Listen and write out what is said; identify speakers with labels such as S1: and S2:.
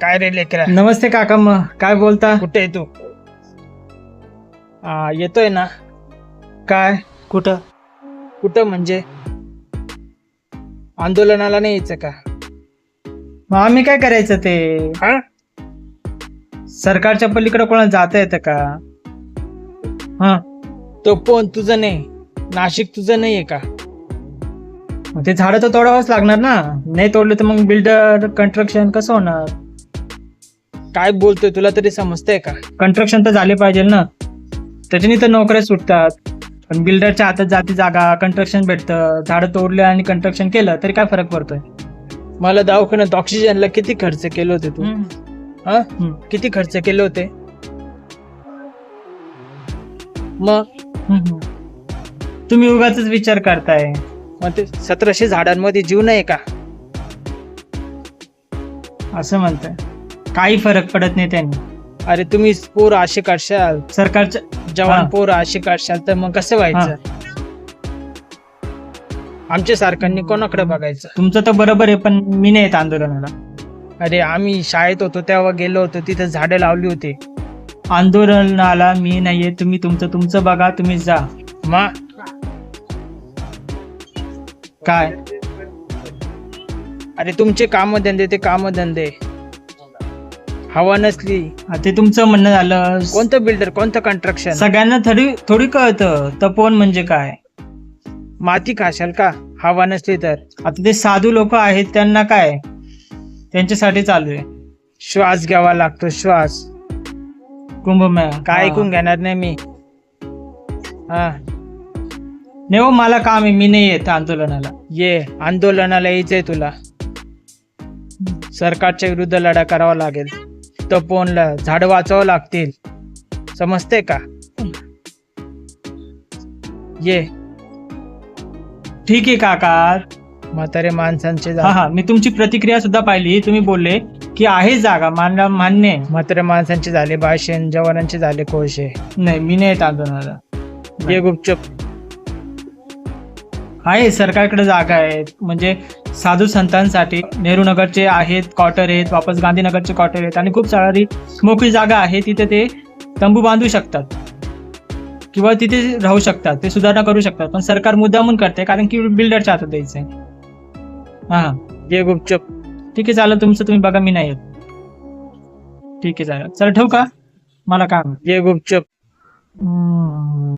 S1: काय रे लेकरा?
S2: नमस्ते काका मग काय बोलता?
S1: कुठे आहे तू? येतोय ना.
S2: काय?
S1: कुठं? कुठं म्हणजे? आंदोलनाला नाही यायचं का?
S2: मग आम्ही काय करायचं ते?
S1: हा?
S2: सरकारच्या पलीकडे कोणाला जाता येतं का? हा?
S1: तो फोन तुझं नाही नाशिक तुझं नाहीये का?
S2: मग ते झाडं तर तोडावंच लागणार ना. नाही तोडले तर मग बिल्डर कंस्ट्रक्शन कसं होणार?
S1: काय बोलतोय तुला तरी समजतंय का?
S2: कंस्ट्रक्शन तर झाले पाहिजे ना. त्याच्याने तर नोकऱ्या सुटतात. पण बिल्डरच्या हातात जाती जागा कंस्ट्रक्शन भेटतं. झाडं तोडले आणि कंस्ट्रक्शन केलं तरी काय फरक पडतोय?
S1: मला दवाखान्यात ऑक्सिजनला किती खर्च केले होते तू? हा?
S2: हम्म.
S1: किती खर्च केले होते? मग?
S2: हम्म. तुम्ही उगाच विचार करताय.
S1: मग ते सतराशे झाडांमध्ये जीव नाही का?
S2: असं म्हणताय. काही फरक पडत नाही त्यांनी.
S1: अरे तुम्ही पोर असे करशाल
S2: सरकारच्या
S1: जवान
S2: हा.
S1: पोर असे करशाल तर मग कसं व्हायचं? आमच्या सारख्यांनी कोणाकडे बघायचं?
S2: तुमचं तर बरोबर आहे पण मी नाही येत आंदोलनाला.
S1: अरे आम्ही शाळेत होतो तेव्हा गेलो होतो तिथे झाडं लावली होती.
S2: आंदोलनाला मी नाहीये तुम्ही तुमचं तुमचं बघा तुम्ही जा.
S1: मा
S2: काय?
S1: अरे तुमचे काम धंदे ते काम धंदे हवा नसली.
S2: हा, ते तुमचं म्हणणं झालं.
S1: कोणतं बिल्डर कोणतं कंस्ट्रक्शन
S2: सगळ्यांना थोडी थोडी कळतं. तपोवन म्हणजे काय?
S1: माती खाशाल का? हवा नसली तर.
S2: आता ते साधू लोक आहेत त्यांना काय? त्यांच्यासाठी चालू आहे.
S1: श्वास घ्यावा लागतो श्वास.
S2: कुंभमेळा.
S1: काय. ऐकून घेणार नाही मी. हा.
S2: नाही हो मला काम आहे मी नाही येत आंदोलनाला.
S1: ये आंदोलनाला यायचंय तुला. सरकारच्या विरुद्ध लढा करावा लागेल. तपोनला झाड वाचवावं लागतील. समजते का? ये.
S2: ठीक आहे काका.
S1: म्हातारे माणसांचे
S2: हा हा मी तुमची प्रतिक्रिया सुद्धा पाहिली. तुम्ही बोलले की आहे जागा मानला मान्य आहे.
S1: म्हातारे माणसांचे झाले भाषण जवानांचे झाले कोळशे.
S2: नाही मी नाही येत आंदोलनाला
S1: ये गुपचूप.
S2: आहे सरकारकडे जागा आहेत. म्हणजे साधू संतांसाठी नेहरू नगरचे आहेत क्वार्टर आहेत वापस गांधीनगरचे क्वार्टर आहेत आणि खूप सारी मोकळी जागा आहे. तिथे ते तंबू बांधू शकतात. किंवा तिथे राहू शकतात. ते सुधारणा करू शकतात. पण सरकार मुद्दामून करते कारण की बिल्डरच्या हातात द्यायचंय. हा
S1: ये गुपचूप
S2: ठीक आहे चालेल. तुमचं तुम्ही बघा मी नाही येत. ठीक आहे चालेल. चल ठेवू का? मला काम आहे.
S1: ये गुपचूप.